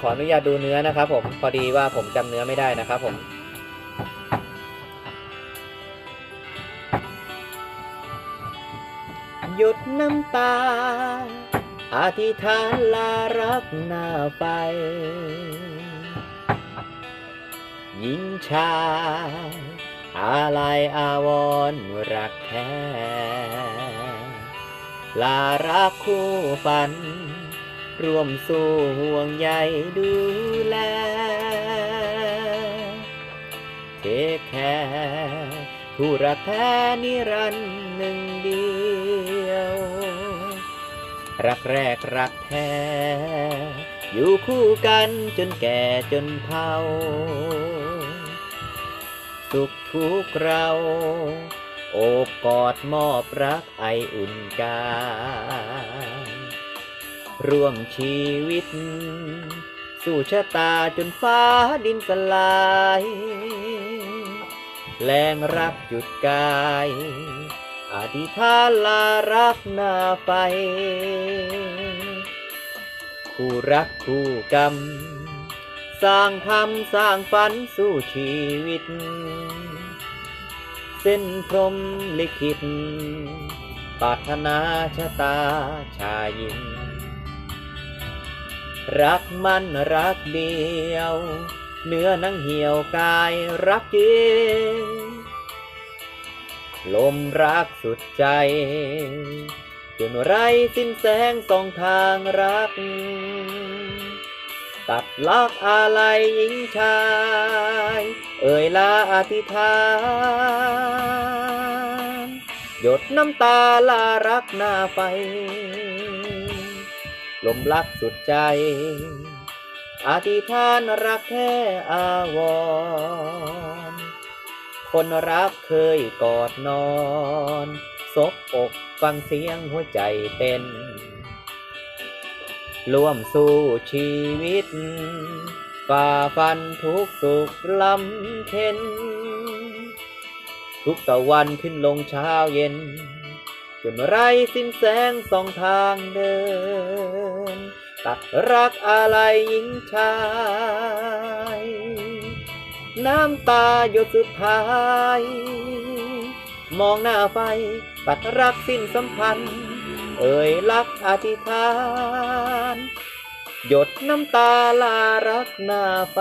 ขออนุญาตดูเนื้อนะครับ ผมพอดีว่าผมจำเนื้อไม่ได้นะครับ ผม หยุดน้ำตา อธิษฐานลารักหน้าไปหญิงชายอะไรอาวรณ์รักแท้ ลารักคู่ฝัน ร่วมสู้ห่วงใยดูแล เทคแคร์ผู้รักแท้นิรันดร์หนึ่งเดียว รักแรกรักแท้ อยู่คู่กันจนแก่จนเฒ่า สุขทุกข์เราโอบกอดมอบรักไออุ่นกาย ร่วมชีวิต สู่ชะตาจนฟ้าดินสลาย แรงรักหยุดกาย อธิษฐานลารักหน้าไฟคู่รักคู่กรรม สร้างทำสร้างฝันสู้ชีวิต เส้นพรมลิขิตปรารถนาชะตาชายหญิง รักมันรักเดียว เนื้อนังเหี่ยวกายรักจริงลมรักสุดใจจนไรสิ้นแสงสองทางรัก ตัดลักอะไรหญิงชาย เอ่ยลาอธิษฐาน หยดน้ำตาลารักหน้าไฟ ลมรักสุดใจ อธิษฐานรักแท้อาวร คนรักเคยกอดนอนซบอกฟังเสียงหัวใจเต้นร่วมสู้ชีวิต ฝ่าฟันทุกสุขลำเค็นทุกตะวันขึ้นลงเช้าเย็น จนไรสิ้นแสงสองทางเดิน ตัดรักอะไรหญิงชาย น้ำตาหยดสุดท้าย มองหน้าไฟ ตัดรักสิ้นสัมพันธ์ เอ่ยรักอธิษฐาน หยดน้ำตาลารักหน้าไฟ